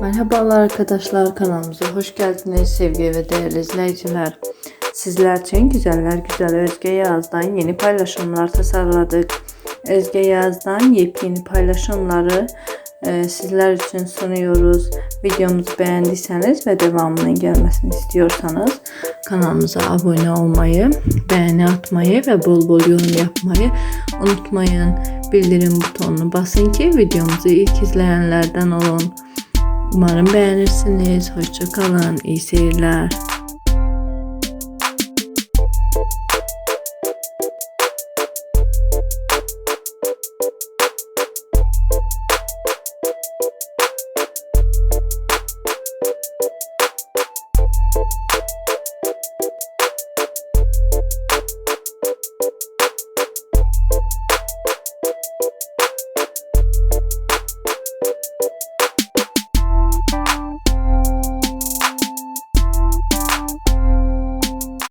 Merhabalar arkadaşlar kanalımıza hoş geldiniz sevgili ve değerli izleyiciler. Sizler için güzeller güzel Özge Yaz'dan yeni paylaşımlar tasarladık. Özge Yaz'dan yepyeni paylaşımları e, sizler için sunuyoruz. Videomuzu beğendiyseniz ve devamının gelmesini istiyorsanız kanalımıza abone olmayı, beğeni atmayı ve bol bol yorum yapmayı unutmayın. Bildirim butonunu basın ki videomuzu ilk izleyenlerden olun. Umarım beğenirsiniz. Hoşça kalın. İyi seyirler.